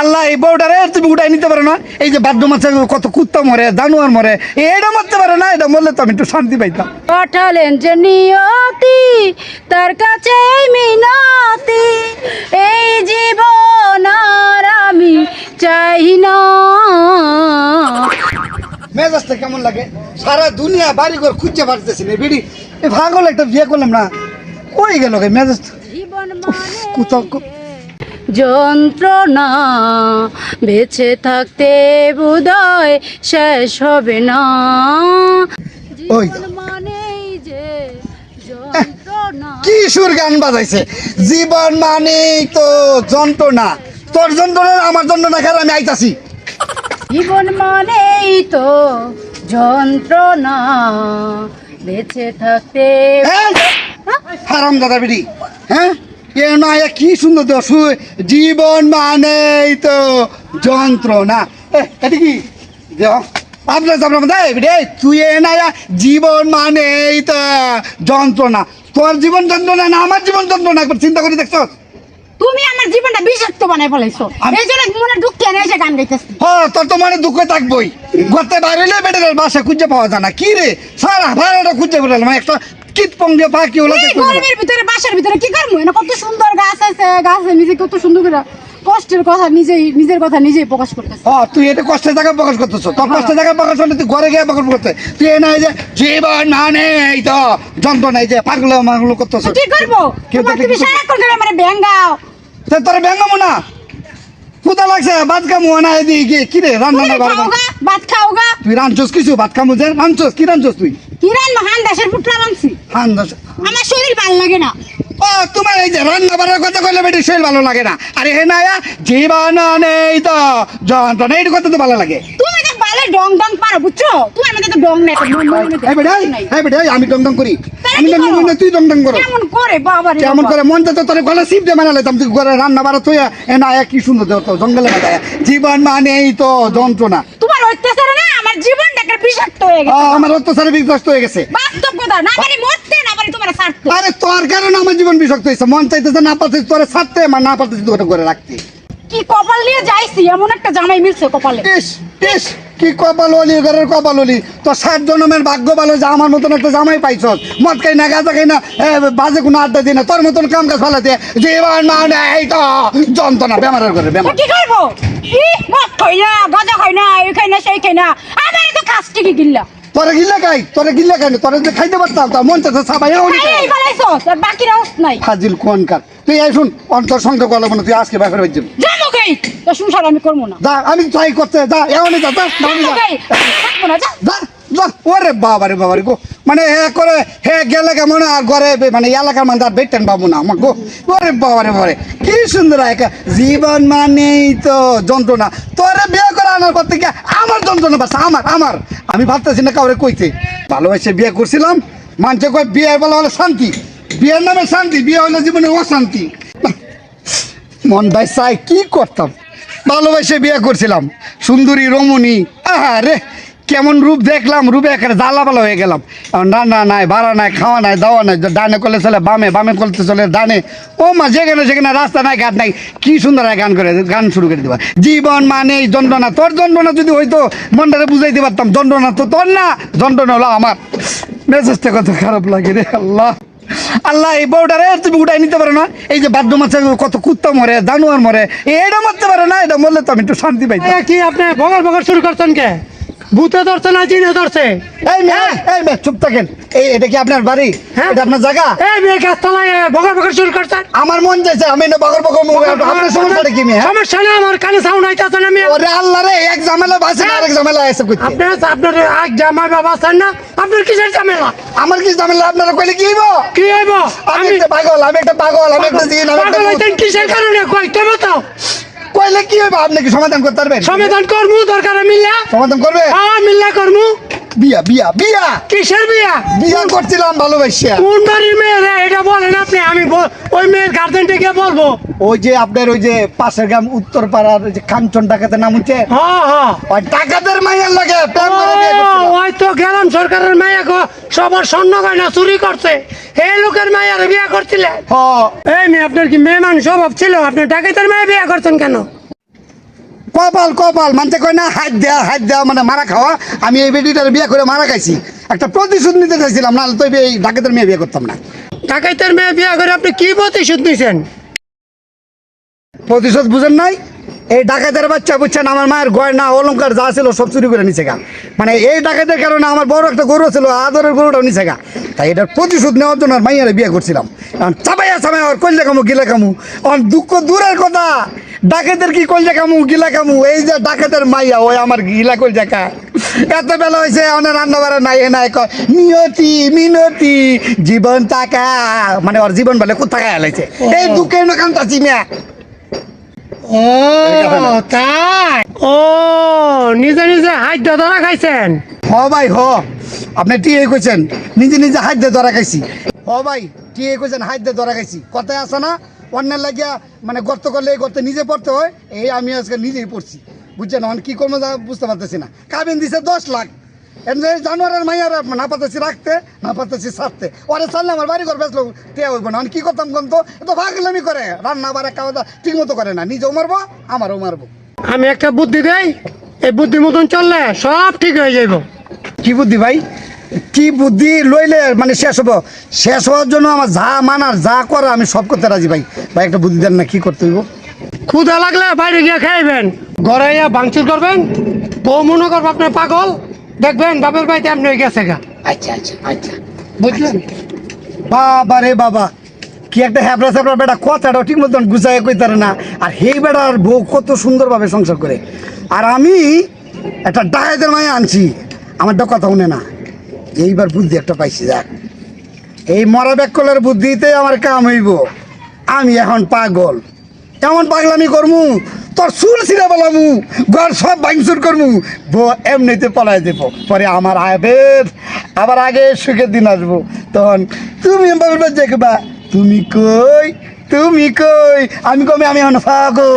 আল্লাহ এই বউটারে তুমি উঠাই নিতে পারো না। এই যে বাদ্য মাছে কত কুত্তা মরে জানোয়ার মরে এটা মরতে পারে না এটা মরলে তো আমি একটু শান্তি পাইতাম। পাঠালেন যে নিয়তি তার কাছে মিনতি এই জীবন আর আমি চাই না। মেজাজটা কেমন লাগে? সারা দুনিয়া বাড়ি ঘর খুঁজতে পারতেছি না বেড়ি। ভাগল একটা বিয়ে করলাম না কই গেল মেজাজ জীবন কোথাও যন্ত্রণা। বেঁচে থাকতে বোধয় শেষ হবে না। জীবন মানেই যে কি সুর গান বাজাইছে? জীবন মানেই তো যন্ত্রণা। তোর যন্ত্রণা আমার যন্ত্রণা খেলে আমি আইতাছি। জীবন মানেই তো যন্ত্রণা। বেঁচে থাকতে হ্যাঁ? হারাম দাদা বিড়ি। হ্যাঁ? না কি সুন্দর তো জীবন মানেই তো যন্ত্রণা। এটা কি? আপনার আপনার মধ্যে? তুই এ না জীবন মানেই তো যন্ত্রণা। তোর জীবন যন্ত্রণা না আমার জীবন যন্ত্রণা? একবার চিন্তা করে দেখছ? তুমি আমার জীবনটা বিষাক্ত বানাই ফেলাইছো। আমি- এই জন্য মনে ঢুকিয়ে এনে এসে গান গাইতেছি। হ্যাঁ তোর তো মনে দুঃখ থাকবই। ঘরতে বাইরে বেটার বাসা খুঁজে পাওয়া যায় না। কি রে? সারা ভাড়াটা খুঁজে বেড়ালাম একটা কীট পঙ্গে পাখি ওলা এই গরমের ভিতরে বাসার ভিতরে কি করব? না কত সুন্দর গাছ আছে গাছে নিজে কত সুন্দর করে কষ্টের কথা নিজেই নিজের কথা নিজেই প্রকাশ করতেছে। হ্যাঁ তুই এটা কষ্টের জায়গায় প্রকাশ করতেছ। তোর কষ্টের জায়গায় প্রকাশ করলে তুই ঘরে গিয়ে প্রকাশ করতে। তুই এ নাই যে জীবন মানে এই তো যন্ত্রণা এই যে পাগলো মাগলো করতেছ। কি করব? তুমি? সারাক্ষণ করে মানে ব্যাঙ্গাও তোর ব্যাঙ্গামো না। কোথা লাগছে ভাত খামো না এদিকে কি রে রান্না না ভাত খাওগা। তুই রাঁধছস কিছু? ভাত খামো যে রাঁধছস কি রাঁধছস তুই? কিরান মহান দেশের পুত্র মানছি হান দশ। আমার শরীর ভালো লাগে না। ও তোমার এই যে রান্না বাড়ার কথা কইলে বেটি শরীর ভালো লাগে না। আরে হে না জীবন নেই তো যন্ত্রণা এইটু তো ভালো লাগে। তুমি তো ভালো ডং ডং পারো বুঝছ? তোমার মধ্যে তো ডং নাই তো মন মন এই বেটা এই বেটা আমি ডং ডং করি। আমি ডং ডং করি, তুই ডং ডং করো। কেমন করে বাবা রে কেমন বাবা। করে মন তো তোর গলা সিপ দিয়ে মানা লাইতাম তুই ঘরে রান্না বাড়া তুই এ না কি সুন্দর দেহ তো জঙ্গলে বাজায় জীবন মানেই তো যন্ত্রণা। তোমার অত্যাচারে না আমার জীবনটা একটা বিষাক্ত হয়ে গেছে। আমার অত্যাচারে বিধ্বস্ত হয়ে গেছে। বাস্তব কথা না মানে মরতে না মানে তোমার ছাড়তে। আরে তোর কারণে আমার জীবন বিষাক্ত হয়েছে। মন চাইতেছে না পারতেছে তোরে ছাড়তে আমার না পারতেছে তোরে করে রাখতে। কি কপাল নিয়ে যাইছি এমন একটা জামাই মিলছে কপালে। ইস ইস কি কপাল হলি ঘরের কপাল হলি। তোর ষাট জনমের ভাগ্য ভালো যে আমার মতন একটা জামাই পাইছ মদ খাই না গাঁজা খাই না বাজে কোনো আড্ডা দিই না। তোর মতন কাম কাজ ফেলাতে জীবন মানে এই তো। যন্ত্রণা বেমারের করে তো বেমার কি করব ই মদ খাই না গাঁজা খাই না এই খাই না সেই খাই না। আমার তো কাজ ঠিকই গিল্লা তোরে গিল্লা খাই তোরে গিল্লা খাই না তোরে যে খাইতে পারতাম তোর মন চাচ্ছে সাবাই এই বলাইছো তোর বাকি রস নাই। ফাজিল কোন কার? তুই এই শুন অন্তর সংখ্যা কল না তুই আজকে ব্যাপারে যাবি। জানো খাই তো সংসার আমি করব না। যা আমি ট্রাই করতে যা এমনই যা যা এমনই যা খাই থাকব না যা। ওরে বাবারে বাবারে গো। মানে হে করে, হে গেলে কেমন আর ঘরে মানে এলাকার মানে আর বেটেন পাবো না আমার গো। ওরে বাবারে বাবারে কি সুন্দর একা জীবন মানেই তো যন্ত্রণা। তোরে বিয়ে করে আনার পর থেকে আমার যন্ত্রণা বাস, আমার আমার। আমি ভাবতেছি না কাউরে কইতে। ভালোবাসে বিয়ে করছিলাম মানছে কয় বিয়ে বলা হলে শান্তি। বিয়ের নামে শান্তি, বিয়ে হলে জীবনে অশান্তি। মন ভাই চাই কি করতাম? ভালোবাসে বিয়ে করছিলাম। সুন্দরী, রমণী। আহা রে কেমন রূপ দেখলাম, রূপে একেবারে জ্বালা ভালো হয়ে গেলাম। রান্না নাই, ভাড়া নাই, খাওয়া নাই, দাওয়া নাই, ডানে করলে চলে, বামে বামে করতে চলে, ডানে। ও মা, যেখানে সেখানে রাস্তা নাই, ঘাট নাই, কি সুন্দর গান করে, গান শুরু করে দেবা। জীবন মানে এই যন্ত্রণা, তোর যন্ত্রণা যদি হইতো, মনটারে বুঝাইতে পারতাম, যন্ত্রণা তো তোর না, যন্ত্রণা হলো আমার। মেজাজটা কত খারাপ লাগে রে আল্লাহ। আল্লাহ, এই বউটারে তুমি উঠাই নিতে পারো না? এই যে বাদ্য মাছে কত কুত্তা মরে, জানোয়ার মরে, এটা মরতে পারে না, এটা মরলে তো আমি একটু শান্তি এ কি আপনি বগর বগর শুরু করছেন কে? ভূতে ধরছে না জিনে ধরছে? এই মেয়ে এই মেয়ে চুপ থাকেন। এই এটা কি আপনার বাড়ি? হ্যাঁ। এটা আপনার জায়গা? এই মেয়ে গাছতলায় বগর বগর শুরু করছেন আমার মন চাইছে আমি না বগর বগর মুখ আপনার সমস্যাটা কি মেয়ে? হ্যাঁ? সমস্যা না আমার কানে সাউন্ড হইতাছে না মেয়ে। ওরে আল্লাহ রে এক ঝামেলা বাসে হ্যাঁ। আরেক ঝামেলা এসে করতে। আপনার আপনার আগ জামাই বাবা আছেন না আপনার কিসের ঝামেলা? আমার কি ঝামেলা? আপনারা কইলে কি হইব? কি হইব? আমি একটা পাগল আমি একটা পাগল আমি একটা দিন আমি একটা কিসের কারণে? কই তবে তো। কইলে কি হবে আপনি কি সমাধান করতে পারবেন? সমাধান করমু দরকার মিল্লা। সমাধান করবে? হ্যাঁ মিল্লা করমু। বিয়া বিয়া বিয়া। কিসের বিয়া? বিয়া করছিলাম ভালোবাসিয়া। কোন বাড়ির মেয়ে রে এটা বলেন আপনি? আমি ওই মেয়ের গার্জেনকে গিয়ে বলব। ওই যে আপনার ওই যে পাশের গ্রাম উত্তর পাড়ার ওই যে কাঞ্চন ডাকাতে নাম হচ্ছে? হ্যাঁ হ্যাঁ। ওই ডাকাতের মাইয়ার লাগে ওই তো গেলাম সরকারের মায়া গো সবার স্বর্ণ গয়না চুরি করছে। এই লোকের মায়ের বিয়া করছিলেন এই মেয়ে আপনার কি মেয়ে মানুষ স্বভাব ছিল? আপনি ডাকাতের মেয়ে বিয়া করছেন কেন? কপাল কপাল। মানতে কয় না হাত দেওয়া হাত দেওয়া মানে মারা খাওয়া। আমি এই বেটিটার বিয়ে করে মারা খাইছি। একটা প্রতিশোধ নিতে চাইছিলাম নাহলে তো এই ডাকাতের মেয়ে বিয়ে করতাম না। ডাকাইতের মেয়ে বিয়ে করে আপনি কি প্রতিশোধ নিছেন? প্রতিশোধ বুঝেন নাই? এই ডাকাতের বাচ্চা বুঝছেন আমার মায়ের গয়না অলংকার যা ছিল সব চুরি করে নিছে গা। মানে এই ডাকাতের কারণে আমার বড় একটা গরু ছিল আদরের গরুটাও নিছে গা। তাই এটার প্রতিশোধ নেওয়ার জন্য আর মাইয়ারে বিয়ে করছিলাম। এখন চাবাইয়া চাবাই আর কইলে কামু গিলা কামু। অন দুঃখ দূরের কথা ডাকাতের কি কইলে কামু গিলা কামু? এই যে ডাকাতের মাইয়া ওই আমার গিলা কইল জাকা এত বেলা হয়েছে অনেক রান্না বাড়া নাই এ নাই কয় নিয়তি মিনতি জীবন তাকা। মানে ওর জীবন বলে কোথায় হেলাইছে? এই দুঃখের কাম চাচি মিয়া। ও তাই? ও নিজে নিজে হাইট ধরা খাইছেন? হ ভাই হ। আপনি টিয়ে কইছেন। নিজে নিজে হাত দিয়ে ধরা খাইছি। হ ভাই টিয়ে কইছেন হাত দিয়ে ধরা খাইছি। কথায় আছে না অন্যের লাগিয়া মানে গর্ত করলে এই গর্তে নিজে পড়তে হয় এই আমি আজকে নিজেই পড়ছি। বুঝছেন এখন কি করব বুঝতে পারতেছি না। কাবিন দিছে দশ লাখ। এমনি জানোয়ারের মাইয়ার না পারতেছি রাখতে না পারতেছি ছাড়তে ওরে ছাড়লে আমার বাড়ি ঘর বেসলো তে হইব না। আমি কি করতাম কোন তো? তো ভাগলামি করে। রান্না বাড়া খাওয়া দাওয়া ঠিক মতো করে না। নিজেও মারবো আমারও মারবো। আমি একটা বুদ্ধি দেই এই বুদ্ধি মতন চললে সব ঠিক হয়ে যাইব। কি বুদ্ধি ভাই? কি বুদ্ধি লইলে মানে শেষ হব? শেষ হওয়ার জন্য আমার যা মানার যা করা আমি সব করতে রাজি ভাই। ভাই একটা বুদ্ধি দেন না কি করতে হইব? ক্ষুদা লাগলে বাইরে গিয়ে খাইবেন। ঘরে ইয়া ভাঙচুর করবেন। বউ মনে করব আপনার পাগল। দেখবেন বাপের বাড়িতে এমনি হয়ে গেছে গা। আচ্ছা আচ্ছা আচ্ছা। বুঝলেন? বাবা রে বাবা কি একটা হ্যাবড়া স্যাবড়া বেটা কথাটা ঠিক মতন গুছাই কইতারে না। আর সেই বেটার বউ কত সুন্দরভাবে সংসার করে। আর আমি একটা ডায়েদের মায়ে আনছি আমার আমারটা কথা শুনে না। এইবার বুদ্ধি একটা পাইছি যাক। এই মরা ব্যাকলের বুদ্ধিতে আমার কাম হইব। আমি এখন পাগল। এমন পাগলামি করমু? তোর চুল ছিঁড়ে পালামু ঘর সব ভাঙচুর করমু। বো এমনিতে পলাই দেবো, পরে আমার আবেদ আবার আগে সুখের দিন আসব। তখন তুমি বলবে দেখবা, তুমি কই তুমি কই? আমি কমে আমি এখন পাগল।